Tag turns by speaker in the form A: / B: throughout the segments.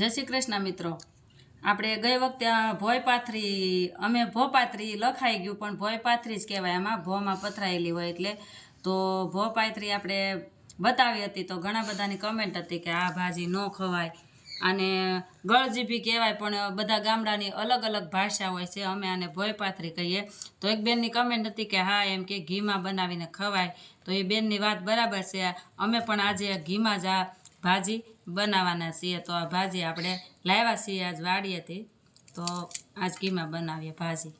A: જય શ્રી કૃષ્ણ મિત્રો. આપણે ગઈ વખતે ભોય પાથરી અમે ભો પાથરી લખાઈ ગયું, પણ ભોય પાથરી જ કહેવાય. આમાં ભોમાં પથરાયેલી હોય એટલે. તો ભો પાથરી આપણે બતાવી હતી, તો ઘણા બધાની કમેન્ટ હતી કે આ ભાજી ન ખવાય. અને ગળજીભી કહેવાય, પણ બધા ગામડાની અલગ અલગ ભાષા હોય છે. અમે આને ભોય પાથરી કહીએ. તો એક બેનની કમેન્ટ હતી કે હા, એમ કે ઘીમાં બનાવીને ખવાય. તો એ બેનની વાત બરાબર છે. અમે પણ આજે ઘીમાં જ આ ભાજી બનાવવાના છીએ. તો આ ભાજી આપણે લાવ્યા છીએ. આજ વાડીએથી તો. આજ ઘીમાં બનાવીએ ભાજી.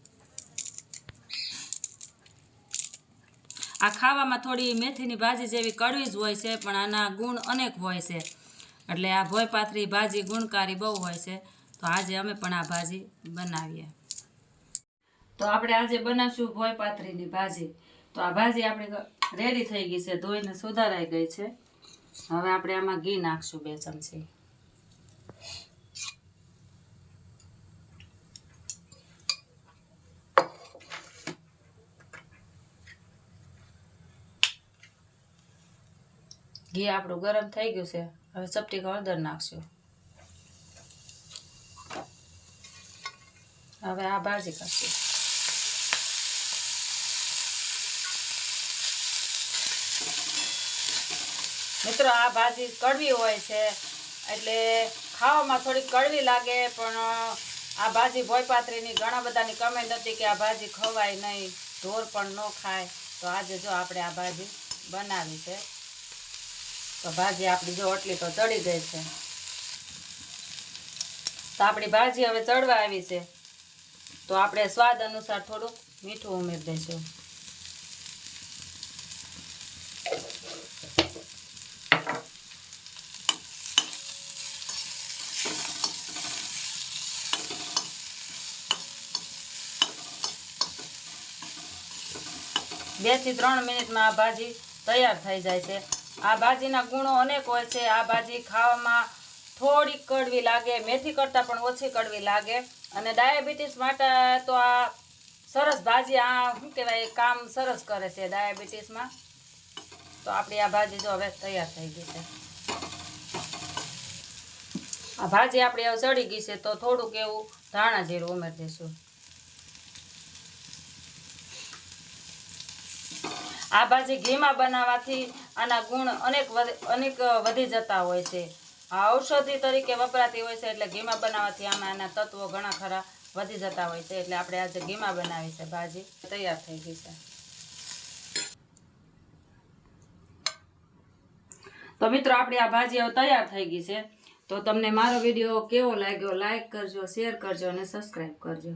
A: આ ખાવામાં થોડી મેથીની ભાજી જેવી કડવી જ હોય છે, પણ આના ગુણ અનેક હોય છે. એટલે આ ભોય પાથરી ભાજી ગુણકારી બહુ હોય છે. તો આજે અમે પણ આ ભાજી બનાવીએ. તો આપણે આજે બનાવશું ભોય પાથરીની ભાજી. તો આ ભાજી આપણી રેડી થઈ ગઈ છે. ધોઈને સુધારાઈ ગઈ છે. હવે આપણે આમાં ઘી નાખશું બે ચમચી. ઘી આપણું ગરમ થઈ ગયું છે. હવે ચપટી હળદર નાખશું. હવે આ ભાજી કરશું મિત્રો, આ ભાજી કડવી હોય છે, એટલે ખાવામાં થોડી કડવી લાગે, પણ આ ભાજી ભોયપાત્રીની ઘણા બધાની કમેન્ટ હતી કે આ ભાજી ખવાય નહીં, ઢોર પણ ન ખાય. તો આજે જો આપણે આ ભાજી બનાવી છે, તો ભાજી આપણી જો આટલી તો ચડી ગઈ છે. તો આપણી ભાજી હવે ચડવા આવી છે. તો આપણે સ્વાદ અનુસાર થોડુંક મીઠું ઉમેરી દઈશું. બેથી ત્રણ મિનિટમાં આ ભાજી તૈયાર થઈ જાય છે. આ ભાજીના ગુણો અનેક હોય છે. આ ભાજી ખાવામાં થોડીક કડવી લાગે, મેથી કરતાં પણ ઓછી કડવી લાગે. અને ડાયાબિટીસ માટે તો આ સરસ ભાજી, આ શું કહેવાય કામ સરસ કરે છે ડાયાબિટીસમાં. તો આપણી આ ભાજી જો હવે તૈયાર થઈ ગઈ છે. આ ભાજી આપણી હવે ચડી ગઈ છે, તો થોડુંક એવું ધાણા જીરું ઉમેરી દઈશું. આ ભાજી ઘીમાં બનાવવાથી આના ગુણ અનેક અનેક વધી જતા હોય છે. આ ઔષધિ તરીકે વપરાતી હોય છે એટલે ઘીમાં બનાવવાથી આમાં આના તત્વો ઘણા ખરા વધી જતા હોય છે એટલે આપણે આજે ઘીમાં બનાવી છે ભાજી. તૈયાર થઈ ગઈ છે. તો મિત્રો આપણી આ ભાજી હવે તૈયાર થઈ ગઈ છે. તો તમને મારો વીડિયો કેવો લાગ્યો લાઈક કરજો શેર કરજો અને સબસ્ક્રાઈબ કરજો.